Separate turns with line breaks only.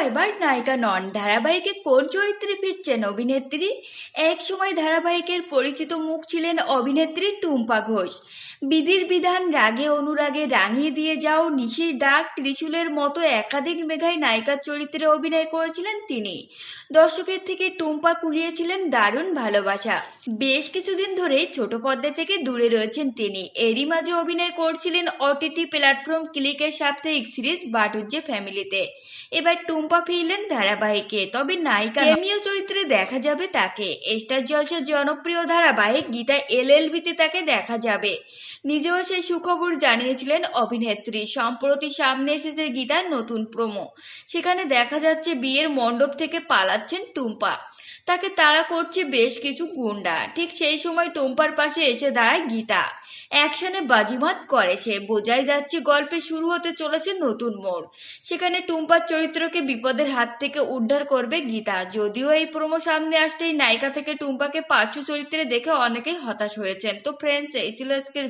এবার নায়িকা নন। ধারাবাহিকে কোন চরিত্রে ফিরছেন অভিনেত্রী? এক সময় ধারাবাহিকের পরিচিত মুখ ছিলেন অভিনেত্রী টুম্পা ঘোষ। বিধির বিধান রাগে অনুরাগে রাঙিয়ে দিয়ে যাও নিশির ডাক ত্রিশূলের মতো একাধিক মেঘায় নায়িকার চরিত্রে অভিনয় করেছিলেন তিনি। দর্শকের থেকে টুম্পা কুড়িয়েছিলেন দারুণ ভালোবাসা। বেশ কিছুদিন ধরে ছোট পর্দা থেকে দূরে রয়েছেন তিনি। এরই মাঝে অভিনয় করছিলেন ওটিটি প্ল্যাটফর্ম ক্লিকের সাপ্তাহিক সিরিজ বাটুজ্জে ফ্যামিলিতে। এবার টুম্পা ফিরলেন ধারাবাহিকে তবে নায়িকা কেমিও চরিত্রে দেখা যাবে তাকে। স্টার জলসার জনপ্রিয় ধারাবাহিক গীতা এলএলবিতে তাকে দেখা যাবে। নিজেও সেই সুখবর জানিয়েছিলেন অভিনেত্রী। সম্প্রতি সামনে এসেছে গীতার নতুন প্রোমো সেখানে দেখা যাচ্ছে বিয়ের মণ্ডপ থেকে পালাচ্ছেন টুম্পা। তাকে তাড়া করছে বেশ কিছু গুন্ডা। ঠিক সেই সময় টুম্পার পাশে এসে দাঁড়ায় গীতা। অ্যাকশনে বাজিমাত করে সে। বোঝাই যাচ্ছে গল্পে শুরু হতে চলেছে নতুন মোড়। সেখানে টুম্পার চরিত্রকে বিপদের হাত থেকে উদ্ধার করবে গীতা। যদিও এই প্রোমো সামনে আসতেই নায়িকা থেকে টুম্পাকে পার্শ্ব চরিত্রে দেখে অনেকেই হতাশ হয়েছেন। তো ফ্রেন্ডস এই ছিল আজকের